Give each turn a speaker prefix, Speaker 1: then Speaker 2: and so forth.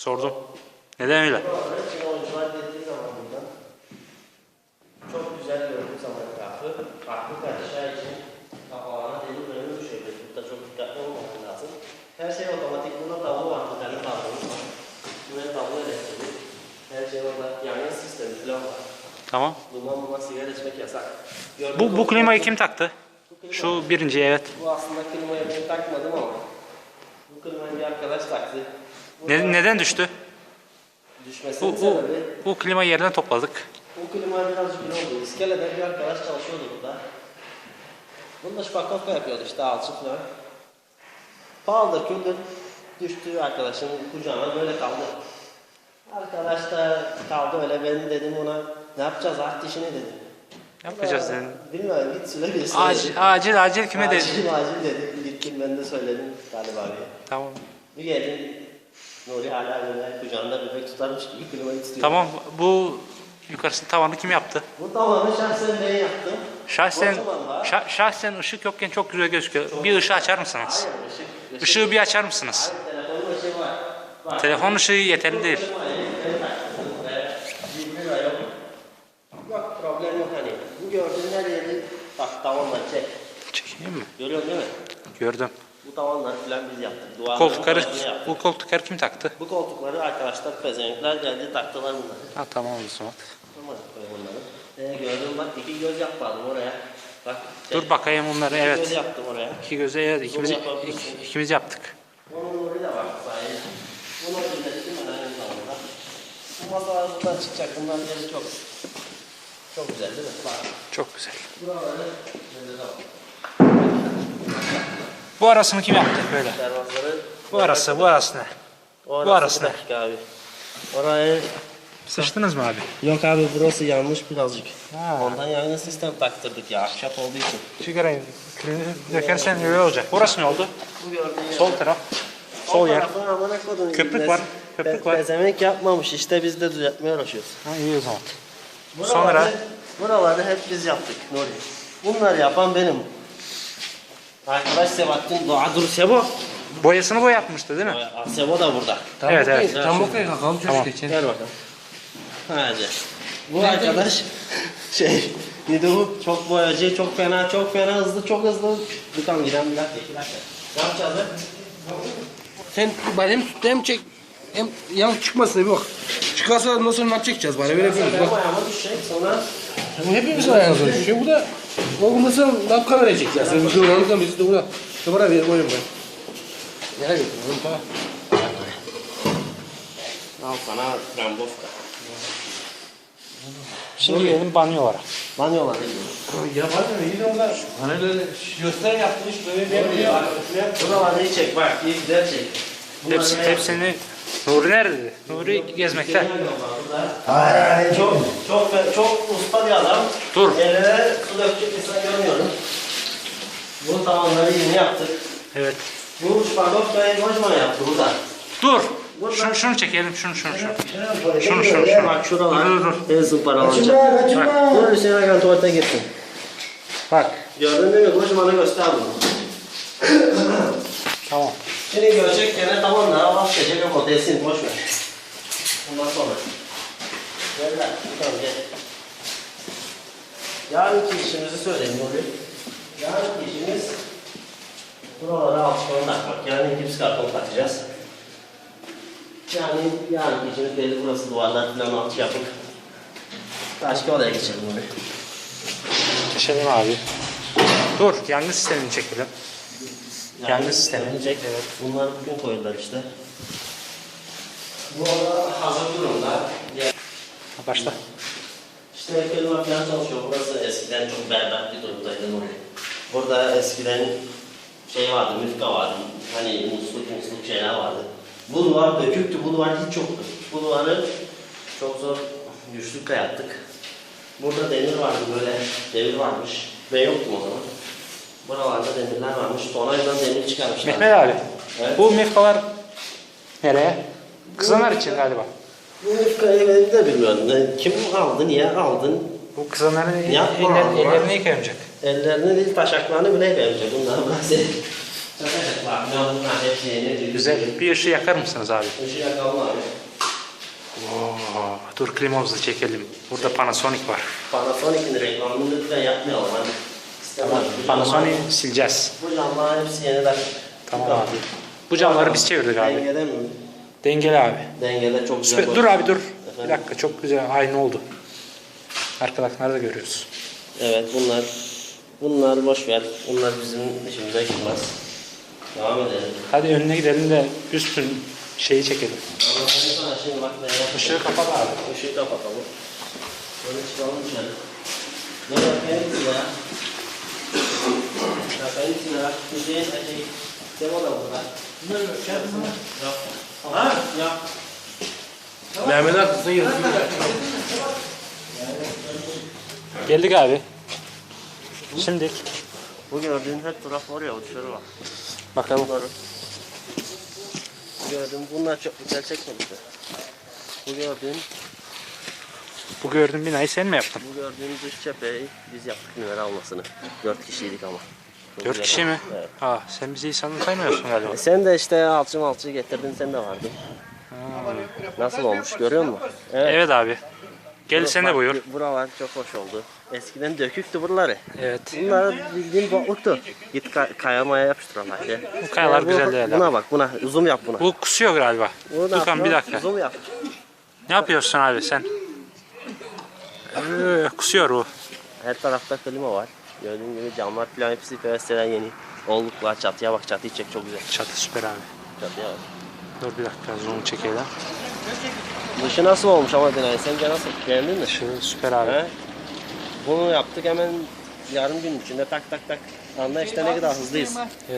Speaker 1: Sordum. Neden öyle?
Speaker 2: Oyuncular geldiği zaman buradan çok güzel gördüğüm zaman etrafı farklı karışacağı için kapağına deli bölümü düşüyoruz. Burada çok dikkatli olmak lazım. Her şey otomatik. Bunda tablo var. Bir tane tablomuz var. Buraya tablo elektriği. Her şey orada. Yangın sistemi falan var.
Speaker 1: Tamam.
Speaker 2: Duman duman sigara içmek yasak.
Speaker 1: Bu, bu klimayı kim taktı?
Speaker 2: Klima-
Speaker 1: Şu birinci evet.
Speaker 2: Bu aslında klimayı ben takmadım ama bu klimayı bir arkadaş taktı.
Speaker 1: Ne- neden düştü?
Speaker 2: Düşmesinin
Speaker 1: Bu, bu,
Speaker 2: sebebi
Speaker 1: bu klimayı yerden topladık.
Speaker 2: Bu klima birazcık gün oldu. İskelede bir arkadaş çalışıyordu burada. Bunda şpakovka yapıyordu işte alçı falan. Paldır küldür düştü arkadaşın kucağına böyle kaldı. Arkadaş da kaldı öyle ben dedim ona ne yapacağız art işini dedim.
Speaker 1: Yapacağız
Speaker 2: O da,
Speaker 1: dedim.
Speaker 2: Bilmiyorum git söyle bir
Speaker 1: Acil, acil, acil kime dedi?
Speaker 2: Acil acil dedi. Gittim ben de söyledim galiba abi.
Speaker 1: Tamam.
Speaker 2: Bir geldim Nuri hala böyle kucağında bebek tutarmış gibi klimayı tutuyor.
Speaker 1: Tamam. Bu yukarısının tavanı kim yaptı?
Speaker 2: Bu tavanı şahsen ben yaptım.
Speaker 1: Şahsen şa- şahsen ışık yokken çok güzel gözüküyor. Bir ışığı açar mısınız?
Speaker 2: Hayır, ışık, ışık.
Speaker 1: Işığı bir açar mısınız?
Speaker 2: Hayır, telefonun ışığı var. Bak.
Speaker 1: Telefon ışığı yeterli değil.
Speaker 2: Yok problem yok hani. Bu gördüğün her yeri bak tavanla çek.
Speaker 1: Çekeyim mi?
Speaker 2: Görüyorsun değil mi?
Speaker 1: Gördüm.
Speaker 2: Bu tavanlar falan biz yaptık. Duvarları
Speaker 1: Koltukları,
Speaker 2: yaptık.
Speaker 1: bu koltukları kim taktı?
Speaker 2: Bu koltukları arkadaşlar pezevenkler geldi taktılar bunları.
Speaker 1: Ha tamam o zaman.
Speaker 2: Tamam koyayım bunları. Ee, gördüm bak iki göz yapmadım oraya. Bak. çek.
Speaker 1: Dur bakayım onları
Speaker 2: İki
Speaker 1: evet.
Speaker 2: göz yaptım oraya.
Speaker 1: İki göze evet ikimiz, ik- ikimiz yaptık.
Speaker 2: Onun nuru da var sahi. Bunu özellikle ben aynı zamanda. Bu masalar buradan çıkacak. Bunların yeri çok çok güzel değil mi? Bak.
Speaker 1: Çok güzel.
Speaker 2: Buraları böyle.
Speaker 1: Bu arasını kim yaptı böyle? Bu arası, bu arası ne?
Speaker 2: O
Speaker 1: bu arası
Speaker 2: bir dakika abi. Orayı
Speaker 1: Sıçtınız mı abi?
Speaker 2: Yok abi burası yanmış birazcık.
Speaker 1: Ha.
Speaker 2: Ondan yangın sistem taktırdık ya ahşap olduğu için.
Speaker 1: Sigarayı dökersen öyle olacak. Burası ne oldu?
Speaker 2: Bu gördüğün
Speaker 1: Sol taraf. Sol yer. Köprük var, köprük var.
Speaker 2: Bezemek yapmamış işte biz de düzeltmeye uğraşıyoruz.
Speaker 1: Ha, iyi o zaman. Sonra?
Speaker 2: Buraları hep biz yaptık Nuri. Bunları yapan benim. Arkadaş Sebahattin Doğa Dur Sebo.
Speaker 1: Boyasını boy yapmıştı değil mi?
Speaker 2: Aa, Sebo da burada.
Speaker 1: Evet evet.
Speaker 3: Tam okey kakalım çocuk
Speaker 1: Tamam.
Speaker 3: için.
Speaker 2: Gel bakalım. Hadi. Bu arkadaş şey neydi bu? Çok boyacı, çok fena, çok fena, hızlı, çok hızlı. Dükkan giden bir dakika, iki dakika. Ne yapacağız lan?
Speaker 3: Sen bari hem tut hem çek. Hem yan çıkmasın bir bak. Çıkarsa nasıl ne çekeceğiz bari böyle yapıyoruz
Speaker 2: Benim
Speaker 3: bak.
Speaker 2: ayağıma düşecek sonra
Speaker 3: Bu hepimiz ayağımıza düşüyor. Bu da o bu nasıl dakika verecek ya. Sen bir kıvranırsan biz de burada. Kamera ver koyun ben. Nereye götürüyorum tamam.
Speaker 2: al sana Rambovka.
Speaker 1: Şimdi gelelim banyolara.
Speaker 2: Banyolar.
Speaker 3: Ya var ya iyi de onlar. Hani öyle göster yapmış böyle bir
Speaker 2: Bak, Buraları iyi çek bak, iyi güzel çek.
Speaker 1: Hepsi, hepsini... Nuri nerede? Nuri gezmekte.
Speaker 2: Çok çok çok usta bir adam.
Speaker 1: Dur.
Speaker 2: Yerlere su dökecek insan görmüyorum. Bu tavanları yeni yaptık.
Speaker 1: Evet.
Speaker 2: Bu Şpagovka'yı kocaman yaptı burada.
Speaker 1: Dur.
Speaker 2: Burada-
Speaker 1: Şunu, şunu çekelim. Şunu şunu şunu.
Speaker 2: Şunu
Speaker 1: Şunu, şunu.
Speaker 2: Bak şuralar.
Speaker 1: Dur, dur,
Speaker 2: El zımparalanacak.
Speaker 1: Bak.
Speaker 2: Dur Hüseyin Hakan tuvalete gitsin.
Speaker 1: Bak.
Speaker 2: Gördün değil mi? Kocamanı göster bunu.
Speaker 1: Tamam.
Speaker 2: Şimdi görecek gene tamam da vazgeçecek ama desin boş ver. Bundan sonra. Gel lan. Tamam gel. Yarınki işimizi söyleyeyim Nuri. Yarınki işimiz buralara alçıklarını takmak. Yani gips karton takacağız. Yani yarınki işimiz belli burası duvarlar falan alçı yapıp başka odaya geçelim Nuri.
Speaker 1: Geçelim abi. Dur. Yangın sistemini çekelim. Yangın sistemi.
Speaker 2: Çek. Evet. Bunlar bugün koydular işte. Bu arada hazır durumda. Diğer-
Speaker 1: Başla.
Speaker 2: İşte heykelim falan çalışıyor. Burası eskiden çok berbat bir durumdaydı. Burada eskiden şey vardı, müfka vardı. Hani musluk musluk şeyler vardı. Bu duvar döküktü, bu duvar hiç yoktu. Bu duvarı çok zor güçlükle yaptık. Burada demir vardı böyle, demir varmış. Ben yoktum o zaman. Buralarda demirler varmış. Tonajdan demir çıkarmışlar.
Speaker 1: Mehmet abi.
Speaker 2: Evet.
Speaker 1: Bu mefkalar nereye? Kızanlar için galiba.
Speaker 2: Bu müfkayı ben de bilmiyorum. Kim aldı, niye aldın?
Speaker 1: Bu kızanların eller, ellerini yıkamayacak.
Speaker 2: Ellerini değil taşaklarını bile yıkayacak. Bundan yeni.
Speaker 1: Güzel. Bir ışığı yakar mısınız abi?
Speaker 2: Işığı yakalım abi.
Speaker 1: Oo, dur klimamızı çekelim. Burada Panasonic var.
Speaker 2: Panasonic'in reklamını lütfen yapmayalım. Hani istemem.
Speaker 1: Tamam.
Speaker 2: Camlar-
Speaker 1: sileceğiz.
Speaker 2: Bu camlar hepsi yeniden.
Speaker 1: Tamam abi. Bu camları biz çevirdik abi.
Speaker 2: Dengede mi?
Speaker 1: Dengeli abi.
Speaker 2: Dengede çok güzel.
Speaker 1: Süper- Dur abi dur. Bir
Speaker 2: Efendim?
Speaker 1: dakika çok güzel aynı oldu. Arkadaşları da görüyoruz.
Speaker 2: Evet bunlar. Bunlar boş ver. Bunlar bizim işimize gitmez. Devam edelim.
Speaker 1: Hadi önüne gidelim de üstün şeyi çekelim.
Speaker 2: Ama sana şimdi bak ne yapayım.
Speaker 1: Işığı kapat abi.
Speaker 2: Işığı kapatalım. Böyle çıkalım dışarı. Ne var kendisi ya? Ya kendisi ya. Hüseyin şey. Demo da burada. Yok. Ha? Yok.
Speaker 3: Mehmet Akıs'ın yazısı.
Speaker 1: Geldik abi. Şimdi
Speaker 2: Bu gördüğün her taraf var ya o dışarı bak.
Speaker 1: bakalım.
Speaker 2: Bunları. Gördüm. Bunlar çok güzel çekmemişler. Bu gördüğün,
Speaker 1: Bu gördüğün binayı sen mi yaptın?
Speaker 2: bu gördüğün dış cepheyi biz yaptık numara almasını. Dört kişiydik ama.
Speaker 1: Dört kişi mi?
Speaker 2: Evet.
Speaker 1: Ha, sen bizi insanı saymıyorsun galiba.
Speaker 2: E sen de işte alçı malçı getirdin sen de vardın. Nasıl olmuş görüyor musun?
Speaker 1: Evet abi. Gel sen de buyur.
Speaker 2: Buralar çok hoş oldu. Eskiden döküktü buraları.
Speaker 1: Evet.
Speaker 2: Bunlar bildiğin balıktı. Git ka- kaya maya yapıştır ona işte.
Speaker 1: Bu kayalar güzel değil
Speaker 2: Buna
Speaker 1: abi.
Speaker 2: bak buna zoom yap buna.
Speaker 1: Bu kusuyor galiba.
Speaker 2: Bu ne
Speaker 1: bir
Speaker 2: yapıyor?
Speaker 1: dakika.
Speaker 2: Zoom yap.
Speaker 1: Ne yapıyorsun abi sen? Ee, kusuyor bu.
Speaker 2: Her tarafta klima var. Gördüğün gibi camlar falan hepsi PVC'den yeni. Olluklar çatıya bak çatıyı çek çok güzel.
Speaker 1: Çatı süper abi.
Speaker 2: Çatıya bak.
Speaker 1: Dur bir dakika zoom çekelim.
Speaker 2: Dışı nasıl olmuş ama Dinay sence nasıl? Beğendin mi?
Speaker 1: Şu süper abi.
Speaker 2: He? Bunu yaptık hemen yarım gün içinde tak tak tak. Anla işte ne kadar hızlıyız.